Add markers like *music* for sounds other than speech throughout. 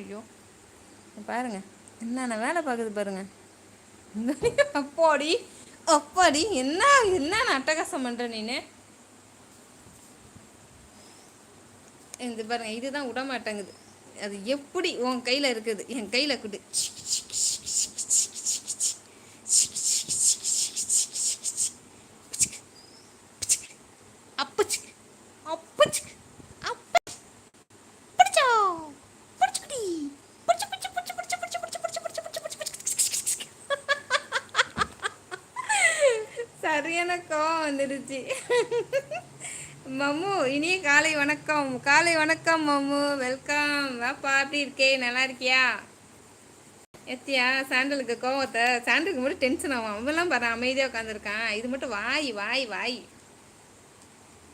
ஐயோ பாருங்க. என்னென்ன வேலை பார்க்குது பாருங்க. அப்பாடி அப்பாடி. என்ன என்ன அட்டகாசம் பண்ணுற நீனு? இது பாருங்க இதுதான் விட மாட்டேங்குது அது எப்படி உன் கையில் இருக்குது? என் கையில் குடு. சரியான கோவம் வந்துடுச்சு. மம்மு இனிய காலை வணக்கம். காலை வணக்கம் மம்மு. வெல்கம் வாப்பா எப்படி இருக்கே? நல்லா இருக்கியா? எத்தியா சாண்டலுக்கு கோவத்தை. சாண்டலுக்கு மட்டும் டென்ஷன் ஆகும். அவெல்லாம் பாரு அமைதியாக உட்காந்துருக்கான் இது மட்டும் வாய் வாய் வாய்.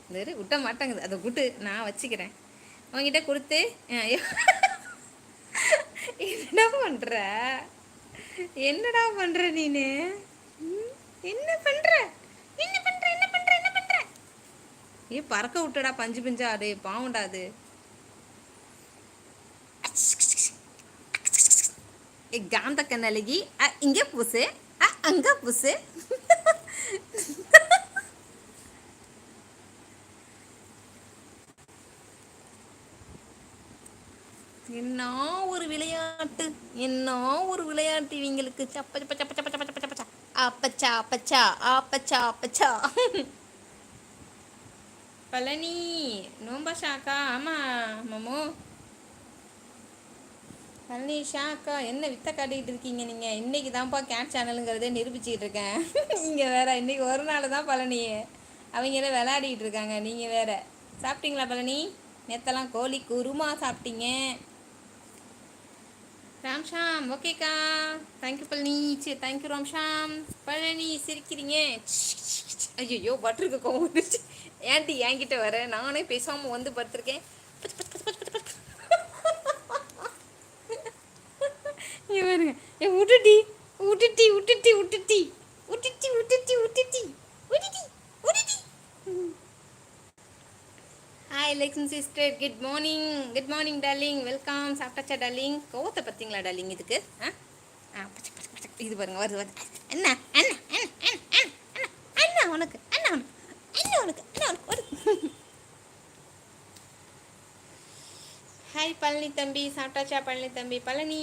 வேறு விட்ட மாட்டேங்குது. அதை விட்டு நான் வச்சுக்கிறேன். உங்ககிட்ட கொடுத்து அஹ், என்னடா பண்ற? என்னடா பண்ற நீனு ம், என்ன பண்ற என்ன பண்ற என்ன பண்ற என்ன பண்ற ஏ பறக்க விட்டுடா பஞ்சு பஞ்சா அது பாவண்டா அது. ஏ காந்த கண்ணலகி அ, இங்கே பூசு அ, அங்க பூசு. என்ன ஒரு விளையாட்டு என்ன ஒரு விளையாட்டு இவங்களுக்கு. சப்ப சப்ப சப்ப சப்ப சப்ப சப்ப சப்ப அப்பச்சா அப்பச்சா அப்பச்சா அப்பச்சா பழனி நோம்பா ஷாக்கா ஆமாம் மமோ. பழனி ஷாக்கா என்ன வித்த காட்டிக்கிட்டு இருக்கீங்க நீங்கள் இன்றைக்கி தான்ப்பா கேட் சேனலுங்கிறதே நிரூபிச்சிக்கிட்டு இருக்கேன். *laughs* நீங்கள் வேறு இன்னைக்கு ஒரு நாள் தான் பழனி அவங்கள விளையாடிக்கிட்டு இருக்காங்க நீங்கள் வேறு. சாப்பிட்டீங்களா பழனி? நேத்தெல்லாம் கோழி குருமா சாப்பிட்டீங்க. ராம்ஷாம் ஓகேக்கா. Thank you Palani. சரி தேங்க்யூ ராம்ஷாம். பழனி சிரிக்கிறீங்க. ஐயோ பட்டருக்கு கோவம் வந்துருச்சு. ஏன்டி என்கிட்ட வர? நானே பேசாமல் வந்து படுத்திருக்கேன். பாருங்க. ஏ விட்டுட்டி விட்டுட்டி விட்டுட்டி விட்டுட்டி விட்டுட்டி விட்டுட்டி விட்டுட்டி விட்டுட்டி விட்டுட்டி hi லெக்ஸன் sister good morning good morning darling welcome சாப்பிட்டாச்சா டார்லிங் கோவத்தை பார்த்தீங்களா டார்லிங் இதுக்கு? ஆ? ஆ இது பாருங்க வருது வருது. என்ன என்ன என்ன என்ன என்ன என்ன என்ன உனக்கு என்ன உனக்கு. என்ன உனக்கு என்ன உனக்கு ஹாய் பழனி தம்பி சாப்பிட்டாச்சா பழனி தம்பி பழனி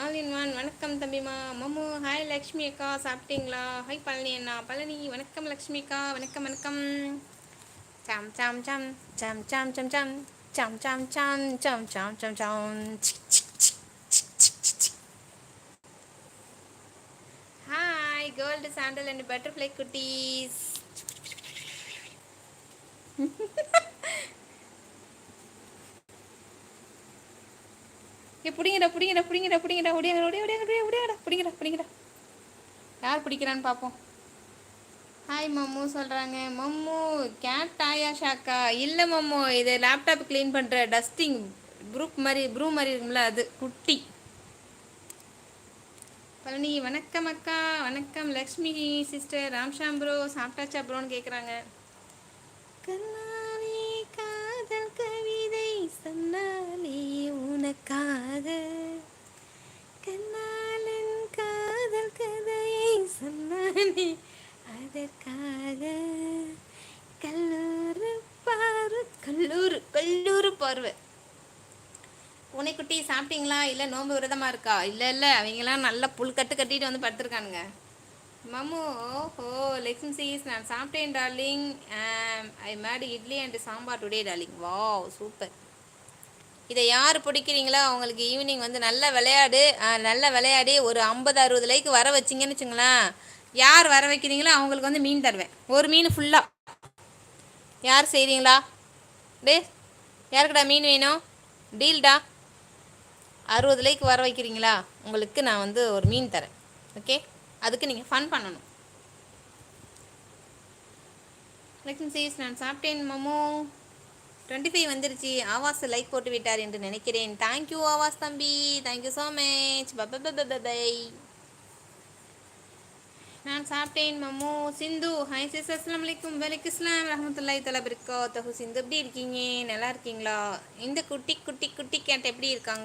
ஆல் இன் ஒன் வணக்கம் தம்பிமா மம்மு ஹாய் லக்ஷ்மி அக்கா சாப்பிட்டீங்களா ஹாய் பழனி அண்ணா பழனி வணக்கம் லக்ஷ்மி அக்கா வணக்கம் வணக்கம் Sam Sam Sam Sam Sam Sam Sam Sam Sam Sam Sam Sam Sam Sam hi gold sandal and butterfly குட்டீஸ் ஏ பிடிங்கடா பிடிங்கடா பிடிங்கடா பிடிங்கடா ஒடியாங்க ஒடியா ஒடியாங்க ஒடியாடா பிடிங்கடா பிடிங்கடா. யார் பிடிக்கிறான்னு பார்ப்போம் ஹாய் மம்மு சொல்கிறாங்க மம்மு கேட் ஆயா ஷாக்கா? இல்லை மம்மு இது லேப்டாப் க்ளீன் பண்ணுற டஸ்டிங் ப்ரூப் மாதிரி ப்ரூ மாதிரி இருக்கும்ல அது குட்டி. பழனி வணக்கம் அக்கா. வணக்கம் லக்ஷ்மி சிஸ்டர் ராம்ஷாம் ப்ரோ சாப்பிட்டாச்சா ப்ரோன்னு கேட்குறாங்க கண்ணாலே காதல் கவிதை சொன்னாலே உனக்காக. கண்ணாலன் காதல் கதையை சொன்னாலே அதற்காக. கல்லூரு பாரு கல்லூரு கல்லூரு பார்வை. பூனைக்குட்டி சாப்பிட்டீங்களா? இல்லை நோன்பு விரதமாக இருக்கா? இல்லை இல்லை. அவங்கெல்லாம் நல்லா புல் கட்டு கட்டிட்டு வந்து படுத்துருக்கானுங்க. மம்மு ஓஹோ லெக்ஸன் சீஸ் நான் சாப்பிட்டேன் darling. I made idli and sambar today darling. வா சூப்பர். இதை யார் பிடிக்கிறீங்களோ அவங்களுக்கு ஈவினிங் வந்து நல்ல விளையாடு நல்லா நல்ல விளையாடி ஒரு ஐம்பது அறுபது லைக்கு வர வச்சிங்கன்னு வச்சுங்களேன். யார் வர வைக்கிறீங்களோ அவங்களுக்கு வந்து மீன் தருவேன். ஒரு மீன் ஃபுல்லாக யார் செய்கிறீங்களா டே யாருக்கடா மீன் வேணும்? டீல்டா? அறுபது லைக் வர வைக்கிறீங்களா? உங்களுக்கு நான் வந்து ஒரு மீன் தரேன். ஓகே? அதுக்கு நீங்கள் ஃபன் பண்ணணும். லக்ஷ்மி சீஸ் நான் சாப்பிட்டேன் மமோ. டுவெண்ட்டி ஃபைவ் வந்துருச்சு. ஆவாஸ் லைக் போட்டு விட்டார் என்று நினைக்கிறேன். தேங்க்யூ ஆவாஸ் தம்பி. தேங்க்யூ ஸோ மச் பை நான் சாப்பிட்டேன் மம்மு சிந்து ஹாய் சிஸ் அஸ்லாம் வலைக்கும் வலைக்கு இஸ்லாம் ரஹமத்துல்லாய் தலபிரிக்கோ தஹு சிந்து எப்படி இருக்கீங்க? நல்லா இருக்கீங்களா? இந்த குட்டி குட்டி குட்டி கேட் எப்படி இருக்காங்க?